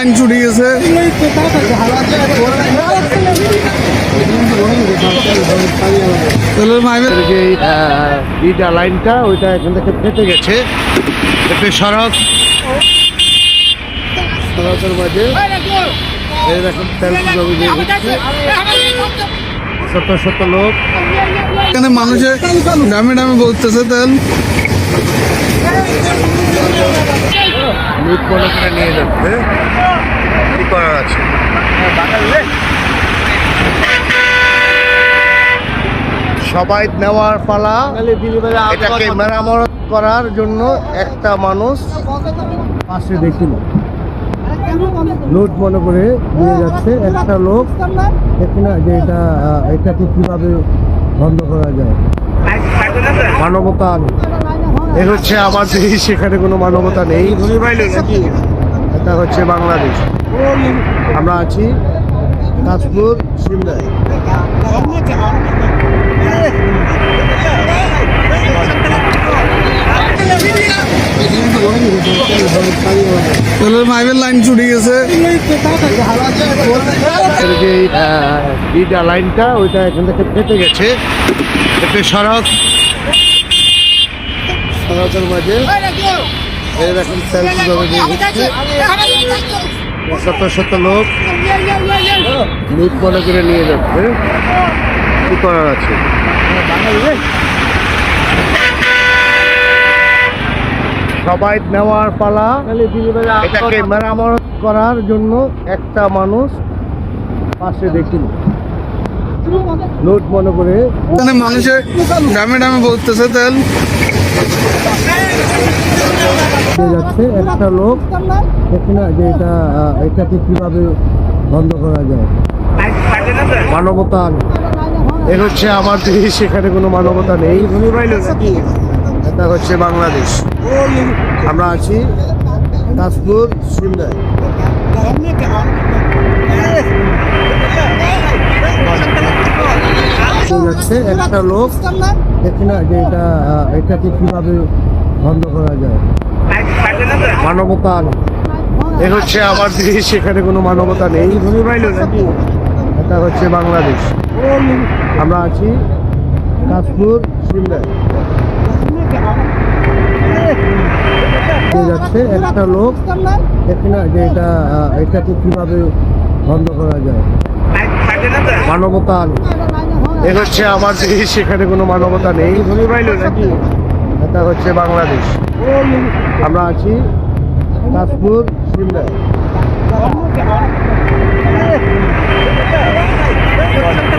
Line ছুটে গেছে তাহলে যে ইটা লাইনটা ওইটা এখান থেকে ফেটে গেছে। একটি সড়ক। সড়কের মাঝে এই তেল দিয়ে দিচ্ছে শত শত লোক। এখানে মানুষে ডামে ডামে বলতেছে তেল। করে নিয়ে যাচ্ছে কি করার আছে সবাই নেওয়ার পালা। এটাকে মেরামত করার জন্য একটা মানুষ পাশে দেখিল। লুট মনে করে নিয়ে যাচ্ছে একটা লোক। দেখি না যে এটা এটাকে কীভাবে বন্ধ করা যায়। মানবতা এ হচ্ছে আমার দেশ সেখানে কোনো মানবতা নেই। এটা হচ্ছে বাংলাদেশ। আমরা আছি কাশপুর সিমলায়। মাইবের লাইন ছুটে গেছে যে ইটা লাইনটা ওইটা এখান থেকে ফেটে গেছে একটি সড়ক সড়কের মাঝে এইরকম তেল শত শত লোক লুট মনে করে নিয়ে যাচ্ছে কি করার আছে। সবাই নেওয়ার পালা। এটাকে মেরামত করার জন্য একটা মানুষ পাশে দেখিল লুট মনে করে। এখানে মানুষে ডামে ডামে বলতেছে তেল। যাচ্ছে একটা লোক। দেখি না যে এটা এটাকে কীভাবে বন্ধ করা যায়। মানবতা এ হচ্ছে আমার দেশ সেখানে কোনো মানবতা নেই। এটা হচ্ছে বাংলাদেশ। আমরা আছি নিয়ে যাচ্ছে একটা লোক। দেখি না যে এটা, এটাকে কীভাবে বন্ধ করা যায়। মানবতা এ হচ্ছে আমার দেশ সেখানে কোনো মানবতা নেই। এটা হচ্ছে বাংলাদেশ। আমরা আছি কাশপুর সিমলায় যাচ্ছে একটা লোক। দেখি না যে এটা এটাকে কীভাবে বন্ধ করা যায়? মানবতা এ হচ্ছে আমার সেখানে কোনো মানবতা নেই। এটা হচ্ছে বাংলাদেশ। আমরা আছি কাশপুর সিমলায় Yeah.